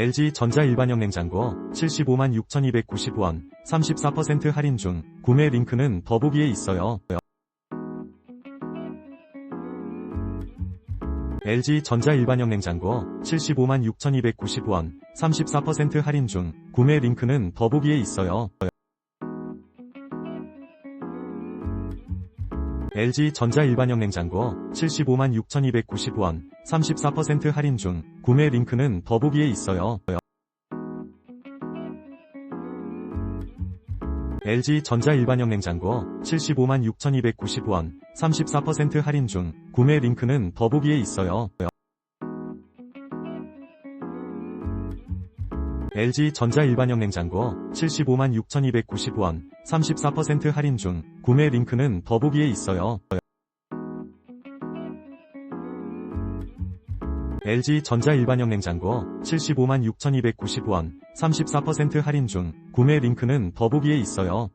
LG 전자 일반형 냉장고 75만 6,290원 34% 할인 중 구매 링크는 더보기에 있어요. LG 전자 일반형 냉장고 75만 6,290원 34% 할인 중 구매 링크는 더보기에 있어요. LG 전자 일반형 냉장고 75만 6,290원 34% 할인 중 구매 링크는 더보기에 있어요. LG 전자 일반형 냉장고 75만 6,290원 34% 할인 중 구매 링크는 더보기에 있어요. LG 전자 일반형 냉장고 75만 6,290원 34% 할인 중 구매 링크는 더보기에 있어요. LG 전자 일반형 냉장고 75만 6,290원 34% 할인 중 구매 링크는 더보기에 있어요.